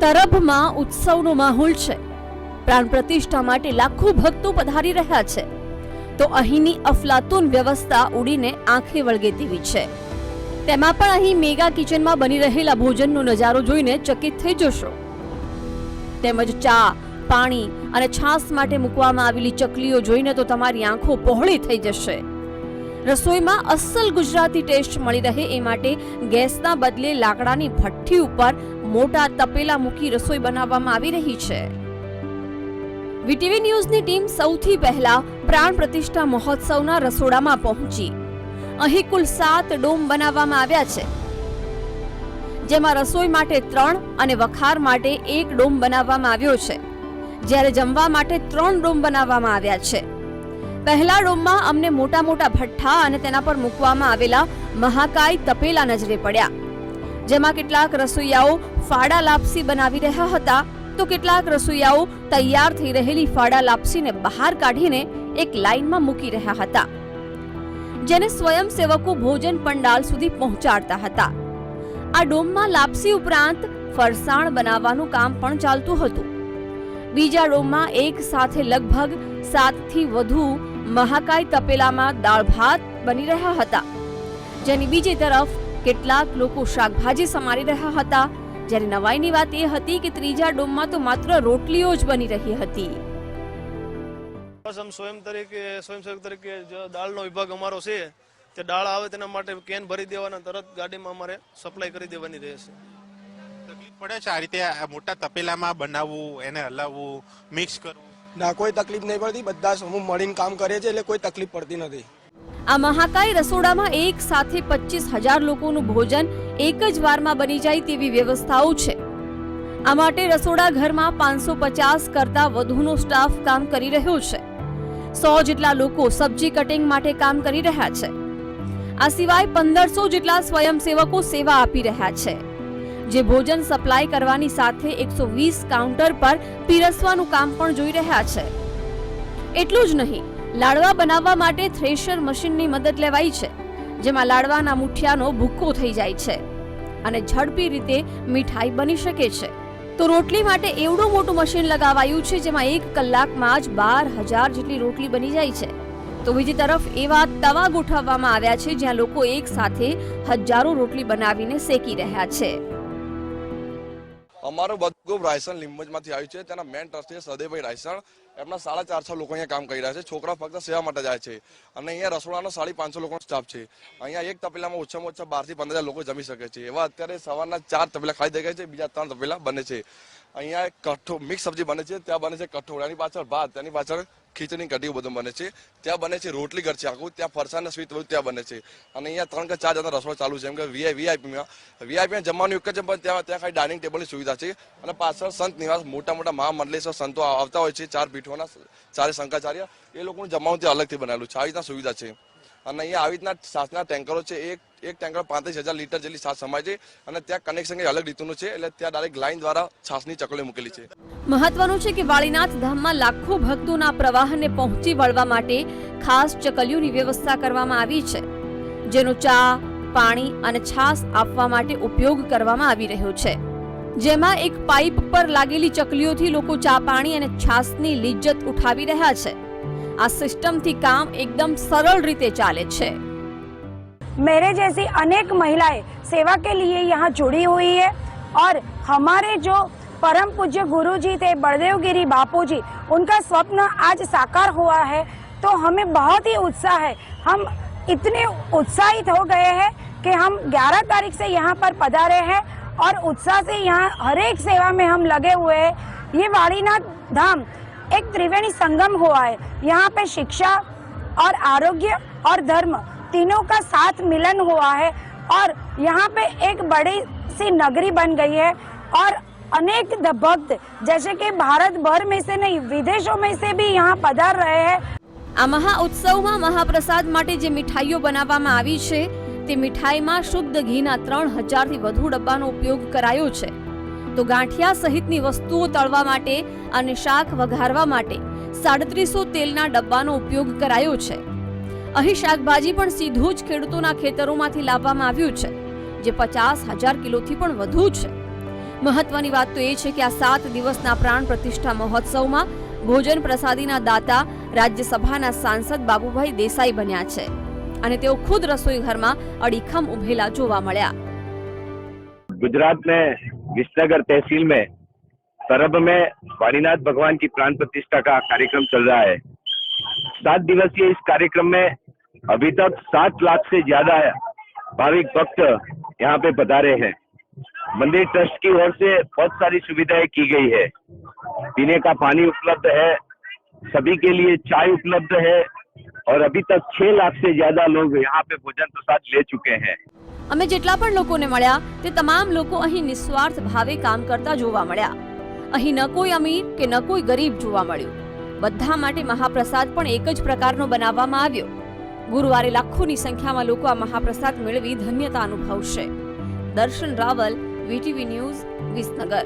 વડભમાં ઉત્સવનો માહોલ છે. પ્રાણ પ્રતિષ્ઠા માટે લાખો ભક્તો પધારી રહ્યા છે. તો અહીંની અફલાતુન વ્યવસ્થા ઉડીને આંખે વળગે તેવી છે. તેમાં પણ અહીં મેગા કિચનમાં બની રહેલા ભોજનનો નજારો જોઈને ચકિત થઈ જશો. તેમજ ચા, પાણી અને છાશ માટે મૂકવામાં આવેલી ચકલીઓ જોઈને તો તમારી આંખો પહોળી થઈ જશે. રસોઈમાં અસલ ગુજરાતી ટેસ્ટ મળી રહે એ માટે ગેસના બદલે લાકડાની ભઠ્ઠી ઉપર મોટા તપેલા મૂકી રસોઈ બનાવવામાં આવી રહી છે. વીટીવી ન્યૂઝની ટીમ સૌથી પહેલા પ્રાણ પ્રતિષ્ઠા મહોત્સવના રસોડામાં પહોંચી. અહીં કુલ સાત ડોમ બનાવવામાં આવ્યા છે. જેમાં રસોઈ માટે ત્રણ અને વખાર માટે એક ડોમ બનાવવામાં આવ્યો છે. જ્યારે જમવા માટે ત્રણ ડોમ બનાવવામાં આવ્યા છે. પહેલા ડોમમાં અમને મોટા મોટા ભઠ્ઠા અને તેના પર મૂકવામાં આવેલા મહાકાય તપેલા નજરે પડ્યા. જેમાં કેટલાક રસોઈયાઓ ફાડા લાપસી બનાવી રહ્યા હતા. તો કેટલાક રસોઈયાઓ તૈયાર થઈ રહેલી ફાડા લાપસીને બહાર કાઢીને એક લાઈનમાં મૂકી રહ્યા હતા. જેને સ્વયંસેવકો ભોજન પંડાલ સુધી પહોંચાડતા હતા. આ ડોમમાં લાપસી ઉપરાંત ફરસાણ બનાવવાનું કામ પણ ચાલતું હતું. બીજા ડોમમાં એક સાથે લગભગ સાતથી વધુ મહાકાય તપેલામાં દાળ ભાત બની રહ્યા હતા. જેની બીજી તરફ કેટલાક લોકો શાકભાજી સમારી રહ્યા હતા. જ્યારે નવાઈની વાત એ હતી કે ત્રીજા ડોમમાં તો માત્ર રોટલીઓ જ બની રહી હતી. બસ આમ સ્વયં તરીકે સ્વયંસેવક તરીકે જે દાળનો વિભાગ અમારો છે. તે દાળ આવે તેના માટે કેન ભરી દેવાના તરત ગાડીમાં અમારે સપ્લાય કરી દેવાની રહેશે તકલીફ પડે છે આ રીતે આ મોટા તપેલામાં બનાવવું એને હલાવવું મિક્સ કરવું? ના કોઈ તકલીફ નહીં પડતી. બધા સમૂહ મળીને કામ કરે છે એટલે કોઈ તકલીફ પડતી નથી. આ મહાકાય રસોડામાં એક સાથે પચીસ હજાર લોકોનું ભોજન એક જ વારમાં બની જાય તેવી વ્યવસ્થાઓ છે. આ માટે રસોડા ઘરમાં પાંચસો પચાસ કરતા વધુનો સ્ટાફ કામ કરી રહ્યો છે. સો જેટલા લોકો સબ્જી કટિંગ માટે કામ કરી રહ્યા છે. આ સિવાય પંદરસો જેટલા સ્વયંસેવકો સેવા આપી રહ્યા છે. જે ભોજન સપ્લાય કરવાની સાથે એકસો વીસ કાઉન્ટર પર પીરસવાનું કામ પણ જોઈ રહ્યા છે. એટલું જ નહીં લાડવા બનાવવા માટે થ્રેશર મશીનની મદદ લેવાઈ છે, જેમાં લાડવાના મુઠિયાનો ભૂક્કો થઈ જાય છે અને ઝડપી રીતે મીઠાઈ બની શકે છે. તો રોટલી માટે એવડું મોટું મશીન લગાવાયું છે, જેમાં એક કલાકમાં જ બાર હજાર જેટલી રોટલી બની જાય છે. તો બીજી તરફ એવા તવા ગોઠવવામાં આવ્યા છે, જ્યાં લોકો એક સાથે હજારો રોટલી બનાવીને શેકી રહ્યા છે. અમારું બધું રાયસણ લીંબજમાંથી આવ્યું છે. તેના મેન ટ્રસ્ટી સદયભાઈ રાયસણ. એમના સાડા ચારસો લોકો અહીંયા કામ કરી રહ્યા છે. છોકરા ફક્ત સેવા માટે જાય છે. અને અહીંયા રસોડાનો સાડી પાંચસો લોકોનો સ્ટાફ છે. અહીંયા એક તપેલામાં ઓછામાં ઓછા બારથી પંદર હજાર લોકો જમી શકે છે. એવા અત્યારે સવારના ચાર તપેલા ખાઈ દેખાય છે. બીજા ત્રણ તપેલા બને છે. અહીંયા કઠો મિક્સ સબ્જી બને છે. ત્યાં બને છે કઠોળ એની પાછળ ભાત તેની પાછળ ખીચડી કઢી બધું બને છે. ત્યાં બને છે રોટલી ઘર છે આખું. ત્યાં ફરસાણ ને સ્વીટ બધું ત્યાં બને છે. અને અહીંયા ત્રણ કે ચાર જણા રસોડો ચાલુ છે. એમ કે વીઆઈ વીઆઈપીમાં વીઆઈપીમાં જમવાનું એક જ છે, પણ ત્યાં ત્યાં ખાલી ડાઇનિંગ ટેબલની સુવિધા છે. અને પાછળ સંત નિવાસ, મોટા મોટા મહામંડલેશ્વર સંતો આવતા હોય છે. ચાર પીઠોના, ચારે શંકરાચાર્ય. એ લોકોનું જમવાનું ત્યાં અલગથી બનાવેલું છે. આવી રીતના સુવિધા છે. અને અહીંયા આવી રીતના છાસના ટેન્કરો છે, એક એક ટેન્કર પાંત્રીસ હજાર લીટર જેટલી છાસ સમાય છે અને ત્યાં કનેક્શન અલગ રીતનું છે, એટલે ત્યાં ડાયરેક્ટ લાઈન દ્વારા છાસની ચકલી મૂકેલી છે. મહત્વનું છે કે વાળીનાથ ધામમાં લાખો ભક્તોના પ્રવાહને પહોંચી વળવા માટે ખાસ ચકલીઓની વ્યવસ્થા કરવામાં આવી છે, જેનો ચા, પાણી અને છાસ આપવા માટે ઉપયોગ કરવામાં આવી રહ્યો છે. જેમાં એક પાઇપ પર લાગેલી ચકલીઓથી લોકો ચા, પાણી અને છાસની લિજ્જત ઉઠાવી રહ્યા છે. આ સિસ્ટમથી કામ એકદમ સરળ રીતે ચાલે છે मेरे जैसी अनेक महिलाएं सेवा के लिए यहाँ जुड़ी हुई है और हमारे जो परम पूज्य गुरु जी थे बलदेव गिरी बापू जी उनका स्वप्न आज साकार हुआ है तो हमें बहुत ही उत्साह है हम इतने उत्साहित हो गए हैं कि हम 11 तारीख से यहाँ पर पधारे हैं और उत्साह से यहाँ हर एक सेवा में हम लगे हुए हैं ये वाणीनाथ धाम एक त्रिवेणी संगम हुआ है यहाँ पे शिक्षा और आरोग्य और धर्म तीनों का साथ मिलन हुआ है और यहाँ पे एक बड़ी सी नगरी बन गई है और अनेक द- भक्त जैसे कि भारत भर में से नहीं विदेशों में से भी यहाँ पधार रहे हैं આ મહા ઉત્સવમાં મહાપ્રસાદ માટે જે મીઠાઈઓ બનાવવામાં આવી છે તે મીઠાઈમાં શુદ્ધ ઘીના ત્રણ હજારથી વધુ ડબ્બાનો ઉપયોગ કરાયો છે તો ગાંઠિયા સહિતની વસ્તુઓ તળવા માટે અને શાક વઘારવા માટે સાડત્રીસો તેલના ડબ્બાનો ઉપયોગ કરાયો છે. અહીં શાકભાજી પણ સીધું જ ખેડૂતોના ખેતરોમાંથી લાવવામાં આવ્યું છે, જે પચાસ હજાર કિલોથી પણ વધુ છે. મહત્વની વાત તો એ છે કે આ સાત દિવસના પ્રાણ પ્રતિષ્ઠા મહોત્સવમાં ભોજન પ્રસાદીના દાતા રાજ્યસભાના સાંસદ બાબુભાઈ દેસાઈ બન્યા છે અને તેઓ ખુદ રસોઈ ઘરમાં અડીખમ ઉભેલા જોવા મળ્યા. ગુજરાતને विसनगर तहसील में तरब में वाणीनाथ भगवान की प्राण प्रतिष्ठा का कार्यक्रम चल रहा है। सात दिवसीय इस कार्यक्रम में अभी तक सात लाख से ज़्यादा भाविक भक्त यहाँ पे पधारे हैं। मंदिर ट्रस्ट की ओर से बहुत सारी सुविधाएँ की गई है। पीने का पानी उपलब्ध है, सभी के लिए चाय उपलब्ध है और अभी तक छह लाख से ज्यादा लोग यहाँ पे भोजन प्रसाद ले चुके हैं અમે જેટલા પણ લોકોને મળ્યા તે તમામ લોકો અહીં નિસ્વાર્થ ભાવે કામ કરતા જોવા મળ્યા અહીં ન કોઈ અમીર કે ન કોઈ ગરીબ જોવા મળ્યું બધા માટે મહાપ્રસાદ પણ એક જ પ્રકારનો બનાવવામાં આવ્યો ગુરુવારે લાખોની સંખ્યામાં લોકો આ મહાપ્રસાદ મેળવી ધન્યતા અનુભવશે દર્શન રાવલ વીટીવી ન્યૂઝ વિસનગર